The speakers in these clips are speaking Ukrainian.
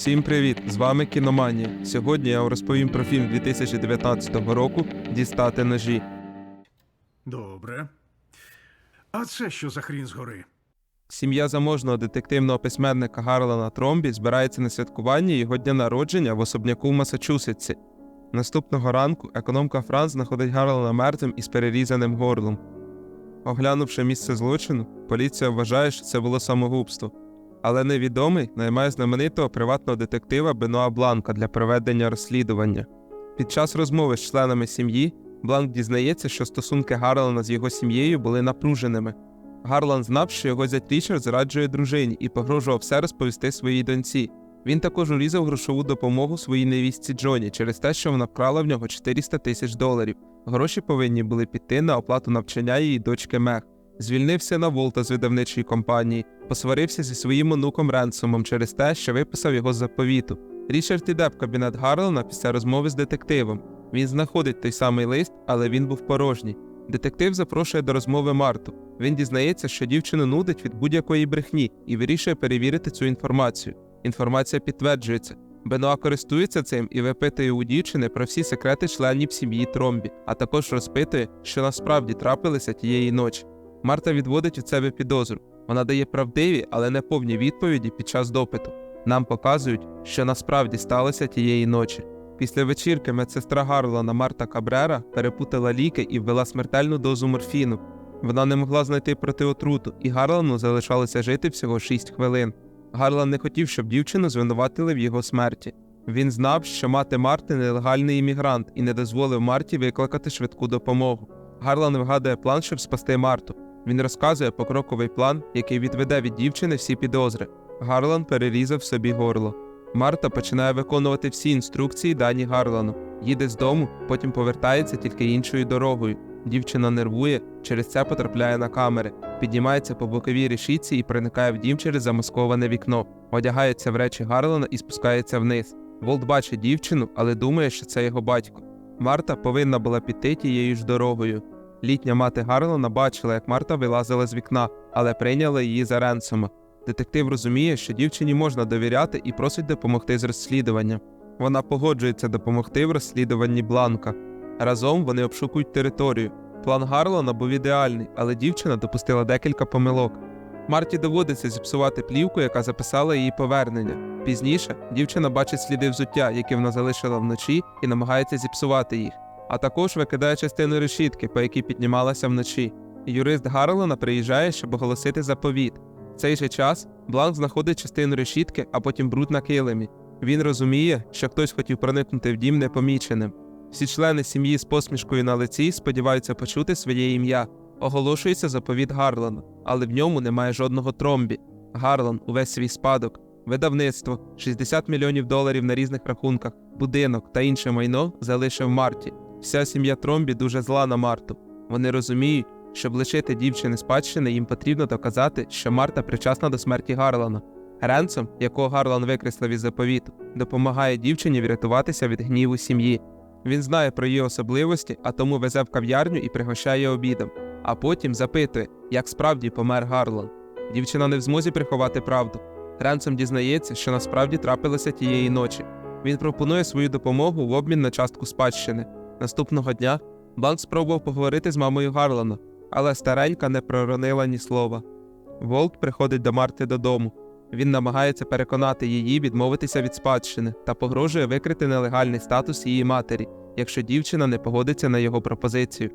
Всім привіт! З вами Кіноманія. Сьогодні я вам розповім про фільм 2019 року Дістати ножі. Добре. А це що за хрін згори? Сім'я заможного детективного письменника Гарлана Тромбі збирається на святкування його дня народження в особняку в Масачусетсі. Наступного ранку економка Франц знаходить Гарлана мертвим із перерізаним горлом. Оглянувши місце злочину, поліція вважає, що це було самогубство. Але невідомий наймає знаменитого приватного детектива Бенуа Бланка для проведення розслідування. Під час розмови з членами сім'ї Бланк дізнається, що стосунки Гарлана з його сім'єю були напруженими. Гарлан знав, що його зять Річард зраджує дружині і погрожував все розповісти своїй доньці. Він також урізав грошову допомогу своїй невістці Джоні через те, що вона вкрала в нього 400 тисяч доларів. Гроші повинні були піти на оплату навчання її дочки Мег. Звільнив сина Волта з видавничої компанії, посварився зі своїм онуком Ренсомом через те, що виписав його з заповіту. Річард іде в кабінет Гарлана після розмови з детективом. Він знаходить той самий лист, але він був порожній. Детектив запрошує до розмови Марту. Він дізнається, що дівчину нудить від будь-якої брехні і вирішує перевірити цю інформацію. Інформація підтверджується. Бенуа користується цим і випитує у дівчини про всі секрети членів сім'ї Тромбі, а також розпитує, що насправді трапилося тієї ночі. Марта відводить від себе підозру. Вона дає правдиві, але не повні відповіді під час допиту. Нам показують, що насправді сталося тієї ночі. Після вечірки медсестра Гарлана Марта Кабрера перепутала ліки і ввела смертельну дозу морфіну. Вона не могла знайти протиотруту, і Гарлану залишалося жити всього 6 хвилин. Гарлан не хотів, щоб дівчину звинуватили в його смерті. Він знав, що мати Марти нелегальний іммігрант і не дозволив Марті викликати швидку допомогу. Гарлан вигадує план, щоб спасти Марту. Він розказує покроковий план, який відведе від дівчини всі підозри. Гарлан перерізав собі горло. Марта починає виконувати всі інструкції, дані Гарлану. Їде з дому, потім повертається тільки іншою дорогою. Дівчина нервує, через це потрапляє на камери, піднімається по боковій решітці і проникає в дім через замасковане вікно, одягається в речі Гарлана і спускається вниз. Волт бачить дівчину, але думає, що це його батько. Марта повинна була піти тією ж дорогою. Літня мати Гарлана бачила, як Марта вилазила з вікна, але прийняла її за Ренсома. Детектив розуміє, що дівчині можна довіряти і просить допомогти з розслідуванням. Вона погоджується допомогти в розслідуванні Бланка. Разом вони обшукують територію. План Гарлана був ідеальний, але дівчина допустила декілька помилок. Марті доводиться зіпсувати плівку, яка записала її повернення. Пізніше дівчина бачить сліди взуття, які вона залишила вночі, і намагається зіпсувати їх, а також викидає частину решітки, по якій піднімалася вночі. Юрист Гарлана приїжджає, щоб оголосити заповіт. В цей же час Бланк знаходить частину решітки, а потім бруд на килимі. Він розуміє, що хтось хотів проникнути в дім непоміченим. Всі члени сім'ї з посмішкою на лиці сподіваються почути своє ім'я. Оголошується заповіт Гарлана, але в ньому немає жодного тромбі. Гарлан увесь свій спадок, видавництво, 60 мільйонів доларів на різних рахунках, будинок та інше майно залишив Марті. Вся сім'я Тромбі дуже зла на Марту. Вони розуміють, щоб лишити дівчини спадщини, їм потрібно доказати, що Марта причасна до смерті Гарлана. Ренсом, якого Гарлан викреслив із заповіту, допомагає дівчині врятуватися від гніву сім'ї. Він знає про її особливості, а тому везе в кав'ярню і пригощає обідом, а потім запитує, як справді помер Гарлан. Дівчина не в змозі приховати правду. Ренсом дізнається, що насправді трапилося тієї ночі. Він пропонує свою допомогу в обмін на частку спадщини. Наступного дня Бланк спробував поговорити з мамою Гарлана, але старенька не проронила ні слова. Волт приходить до Марти додому. Він намагається переконати її відмовитися від спадщини та погрожує викрити нелегальний статус її матері, якщо дівчина не погодиться на його пропозицію.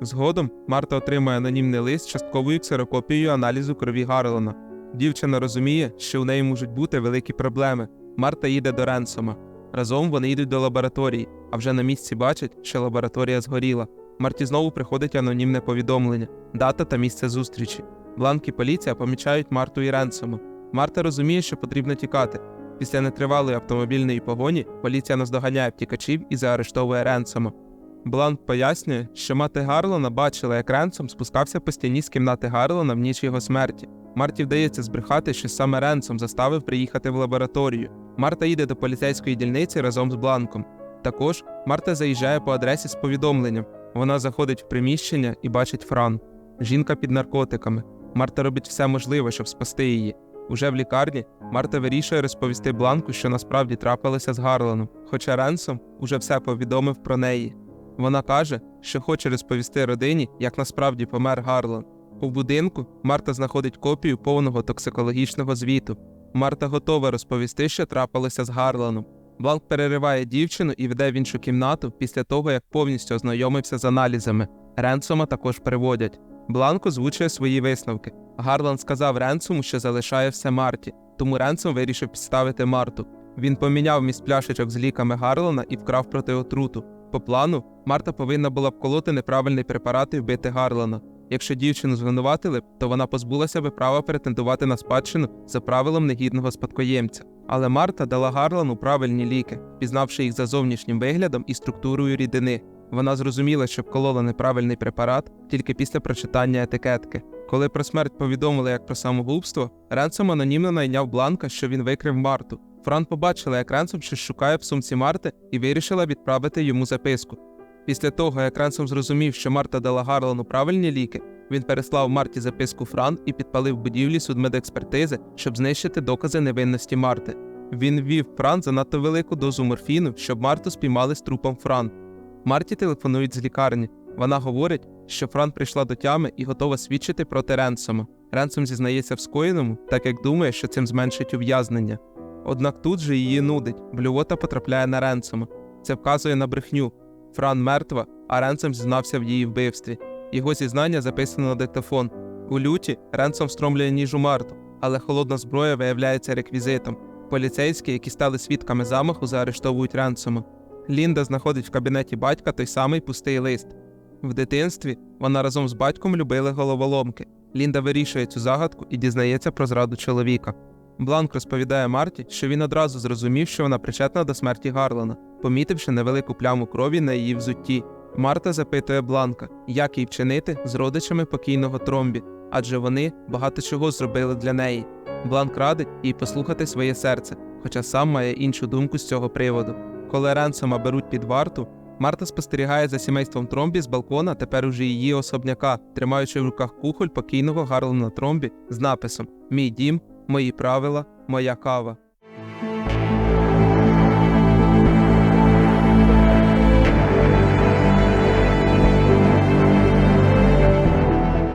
Згодом Марта отримує анонімний лист частковою ксерокопією аналізу крові Гарлана. Дівчина розуміє, що у неї можуть бути великі проблеми. Марта їде до Ренсома. Разом вони йдуть до лабораторії, а вже на місці бачать, що лабораторія згоріла. Марті знову приходить анонімне повідомлення, дата та місце зустрічі. Бланк і поліція помічають Марту і Ренсома. Марта розуміє, що потрібно тікати. Після нетривалої автомобільної погоні поліція наздоганяє втікачів і заарештовує Ренсома. Бланк пояснює, що мати Гарлана бачила, як Ренсом спускався по стіні з кімнати Гарлана в ніч його смерті. Марті вдається збрехати, що саме Ренсом заставив приїхати в лабораторію. Марта їде до поліцейської дільниці разом з Бланком. Також Марта заїжджає по адресі з повідомленням. Вона заходить в приміщення і бачить Фран. Жінка під наркотиками. Марта робить все можливе, щоб спасти її. Уже в лікарні Марта вирішує розповісти Бланку, що насправді трапилося з Гарланом, хоча Ренсом уже все повідомив про неї. Вона каже, що хоче розповісти родині, як насправді помер Гарлан. У будинку Марта знаходить копію повного токсикологічного звіту. Марта готова розповісти, що трапилося з Гарланом. Бланк перериває дівчину і веде в іншу кімнату після того, як повністю ознайомився з аналізами. Ренсома також приводять. Бланк озвучує свої висновки. Гарлан сказав Ренсому, що залишає все Марті, тому Ренсом вирішив підставити Марту. Він поміняв міст пляшечок з ліками Гарлана і вкрав протиотруту. По плану, Марта повинна була вколоти неправильний препарат і вбити Гарлана. Якщо дівчину звинуватили то вона позбулася би права претендувати на спадщину за правилом негідного спадкоємця. Але Марта дала Гарлану правильні ліки, пізнавши їх за зовнішнім виглядом і структурою рідини. Вона зрозуміла, що вколола неправильний препарат тільки після прочитання етикетки. Коли про смерть повідомили як про самогубство, Ренсом анонімно найняв Бланка, що він викрив Марту. Фран побачила, як Ренсом щось шукає в сумці Марти і вирішила відправити йому записку. Після того, як Ренсом зрозумів, що Марта дала Гарлану правильні ліки, він переслав Марті записку Фран і підпалив будівлі судмедекспертизи, щоб знищити докази невинності Марти. Він ввів Фран занадто велику дозу морфіну, щоб Марту спіймали з трупом Фран. Марті телефонують з лікарні. Вона говорить, що Фран прийшла до тями і готова свідчити проти Ренсома. Ренсом зізнається в скоєному, так як думає, що цим зменшить ув'язнення. Однак тут же її нудить, блювота потрапляє на Ренсома. Це вказує на брехню. Фран мертва, а Ренсом зізнався в її вбивстві. Його зізнання записано на диктофон. У люті Ренсом встромлює ніж у Марту, але холодна зброя виявляється реквізитом. Поліцейські, які стали свідками замаху, заарештовують Ренсома. Лінда знаходить в кабінеті батька той самий пустий лист. В дитинстві вона разом з батьком любили головоломки. Лінда вирішує цю загадку і дізнається про зраду чоловіка. Бланк розповідає Марті, що він одразу зрозумів, що вона причетна до смерті Гарлана, помітивши невелику пляму крові на її взутті. Марта запитує Бланка, як їй вчинити з родичами покійного Тромбі, адже вони багато чого зробили для неї. Бланк радить їй послухати своє серце, хоча сам має іншу думку з цього приводу. Коли Ренсома беруть під варту, Марта спостерігає за сімейством Тромбі з балкона, тепер уже її особняка, тримаючи в руках кухоль покійного Гарлана Тромбі з написом Мій дім, мої правила, моя кава.